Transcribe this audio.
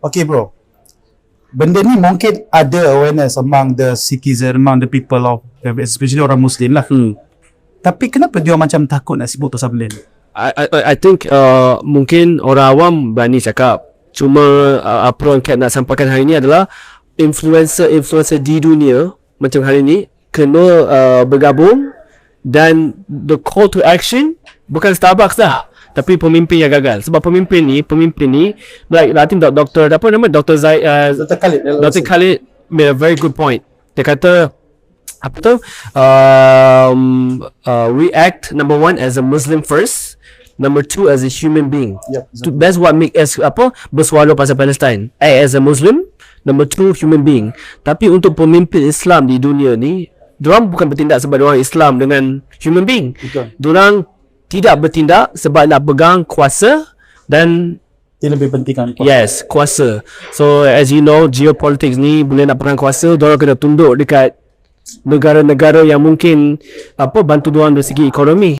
Okay bro. Benda ni mungkin ada awareness among the citizen, among the people of, especially orang Muslim lah. Hmm. Tapi kenapa dia macam takut nak sebut pasal benda ni? I, I, I think uh, mungkin orang awam berani cakap. Cuma uh, apa yang Kat nak sampaikan hari ni adalah influencer-influencer di dunia macam hari ni kena uh, bergabung dan the call to action bukan Starbucks dah tapi pemimpin yang gagal sebab pemimpin ni pemimpin ni like I think Dr. apa nama Dr. Zai uh, Dr. Khalid. Dr. Khalid made a very good point. Dia kata apa tu? Um, uh, we act number one as a Muslim first, number two as a human being. Yep, To, that's what make us apa bersuara pasal Palestine. I as a Muslim, number two human being. Tapi untuk pemimpin Islam di dunia ni, diorang bukan bertindak sebab diorang Islam dengan human being. Betul. Diorang tidak bertindak sebab nak pegang kuasa dan Dia lebih pentingkan. Yes, kuasa. So as you know, geopolitics ni bila nak pegang kuasa, diorang kena tunduk dekat negara-negara yang mungkin apa bantu diorang dari segi ekonomi.